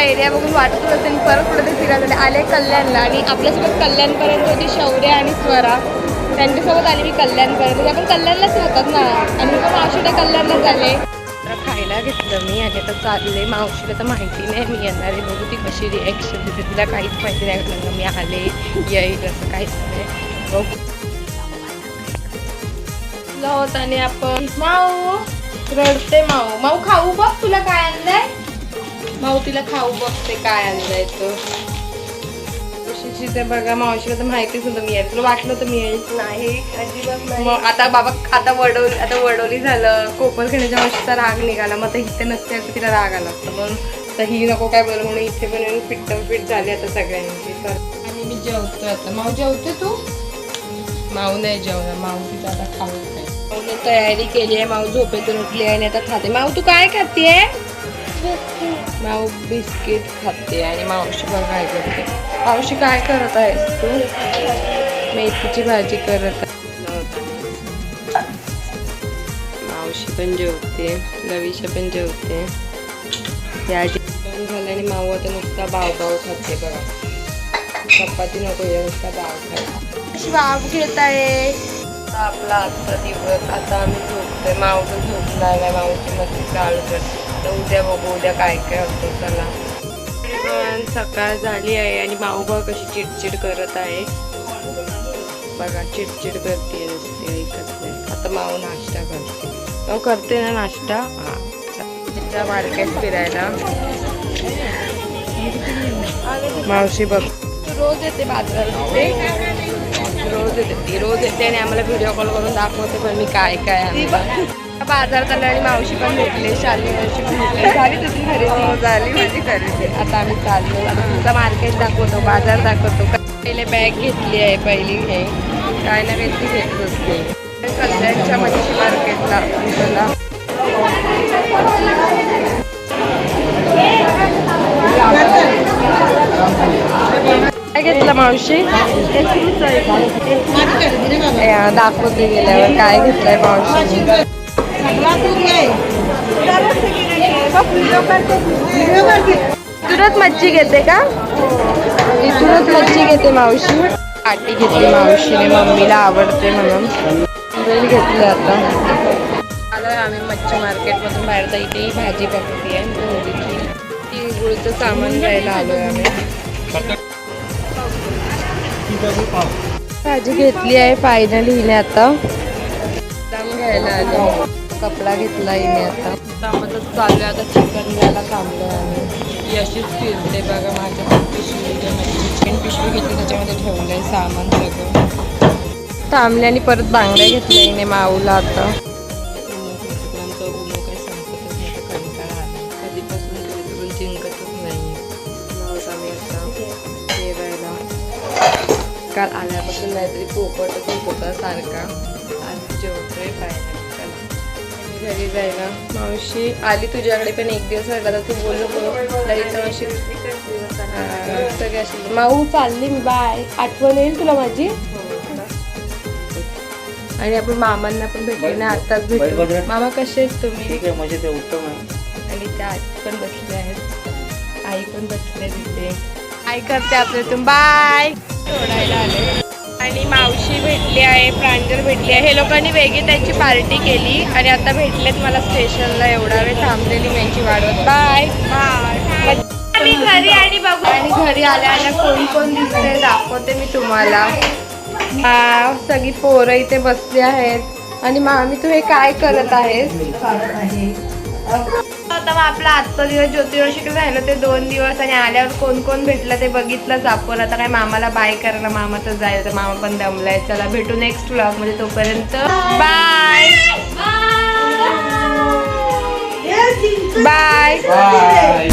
Area बघून वाटतच असेल. परत कुठे ते फिरायला आले. कल्याणला आणि आपल्यासोबत कल्याणपर्यंत होती शौर्य आणि स्वरा. त्यांच्यासोबत आली मी कल्याणपर्यंत. आपण कल्याणलाच होतात ना. आणि मी पण मावशीला कल्याणलाच आले तर खायला घेतलं मी. आणि आता चालले. मावशीला तर माहिती नाही. मी येणार आहे बघू ती कशी रिॲक्शन देते. तिला काहीच माहिती नाही. कारण मी आले. येईल असं काहीच नाही. बघू. होत आणि आपण माऊ रडते माऊ. माऊ खाऊ माऊ तिला खाऊ बघते काय आणलंय तो खुशीची ते बघा मावशीला तर माहितीच नव्हतं मी तुला वाटलं होतं मी नाही अजिबात मग आता बाबा आता वडवली आता वडवली झालं. कोपर खेळण्याच्या मावशीचा राग निघाला. मग आता इथे नसते तर तिला राग आला असता. म्हणून तर ही नको काय बोल म्हणून इथे पण येऊन फिट्ट फिट झाली आता सगळ्यांची. तर आणि मी जेवतोय आता. माऊ जेवते तू? माऊ नाही जेवणार. माऊ तिथं आता खाऊ माऊने तयारी केली आहे. माऊ झोपेतून उठली आहे आणि आता खाते. माऊ तू काय खाते माऊ बिस्किट खाते आणि मावशी पण काय करते. मावशी काय करत आहेस तू? मेथीची भाजी करत आहे. मावशी पण जेवते लविशा पण जेवते. या जेवण झालं आणि माऊ आता नुसता बाव बाव खाते बघा. चपाती नको या नुसता बाव खाते. अशी बाव घेत आहे. आपला आजचा दिवस आता आम्ही झोपतोय. तर झोपणार नाही माऊची मस्ती चालू करते. तर उद्या बघू उद्या काय काय होतं चला. पण सकाळ झाली आहे आणि माऊ बघ कशी चिडचिड करत आहे. बघा चिडचिड करते नुसती ऐकत नाही आता माऊ नाश्ता करते. माऊ करते ना नाश्ता? हा. तिच्या मार्केट फिरायला. मावशी बघ. रोज येते बाजारामध्ये रोज येते ती रोज येते आणि आम्हाला व्हिडिओ कॉल करून दाखवते पण मी काय काय. बाजारात आलं आणि मावशी पण भेटले शाली मावशी पण भेटले. झाली तुझी खरेदी? झाली माझी खरेदी. आता आम्ही चाललो. आता तुमचा मार्केट दाखवतो बाजार दाखवतो. पहिले बॅग घेतली आहे पहिली हे काय ना काहीतरी घेतच असते कल्याणच्या मच्छी मार्केटला चला काय घेतलं मावशी? दाखवते गेल्यावर. काय घेतलंय मावशी? तुरंत मच्छी घेते का? तुरंत मच्छी घेते मावशी. आटी घेतली मावशीने मम्मीला आवडते म्हणून. बेल घेतली आता. आलोय आम्ही मच्छी मार्केटमधून बाहेर. तर इथे भाजी बघते आहे तिळगुळचं सामान घ्यायला आलोय आम्ही. भाजी घेतली आहे फायनल हिने आता. घ्यायला आलो कपडा घेतला हिने आता. त्यामध्येच चालू आहे. आता चिकन घ्यायला थांबलोय आम्ही. ही अशीच फिरते बघा माझ्या पिशवी चिकन पिशवी घेतली त्याच्यामध्ये ठेवलंय सामान सगळं. थांबले आणि परत बांगड्या घेतल्या हिने माऊला आता. काल आल्यापासून नाहीतरी पोपटच होत होता सारखा. आज जेवतोय चला घरी जायला. मावशी आली तुझ्याकडे पण एक दिवस राहिला तर तू बोलू मावशी सगळे अशी माऊ चालली मी बाय. आठवण येईल तुला माझी? आणि आपण मामांना पण भेटले ना आताच भेटलो मामा कसे आहेत तुम्ही? आणि त्या आजी पण बसल्या आहेत. आई पण बसले तिथे. आई करते आपल्या इथून बाय. सोडायला आले आणि मावशी भेटली आहे प्रांजल भेटली आहे. हे लोकांनी वेगळी त्यांची पार्टी केली आणि आता भेटलेत मला स्टेशनला. एवढा वेळ थांबलेली मी यांची वाढवत. बाय. बाय. आम्ही घरी आणि बघू. आणि घरी आल्या आल्या कोण कोण दिसते दाखवते मी तुम्हाला. हा सगळी पोरं इथे बसली आहेत. आणि मामी तू हे काय करत आहेस? आता मग आपला आजचा दिवस ज्योतिर्वशीकडे राहिलं ते दोन दिवस आणि आल्यावर कोण कोण भेटलं ते बघितलंच आपण आता काय मामाला बाय करायला मामा तर तर मामा पण दमलाय. चला भेटू नेक्स्ट व्लॉगमध्ये तोपर्यंत. Bye bye bye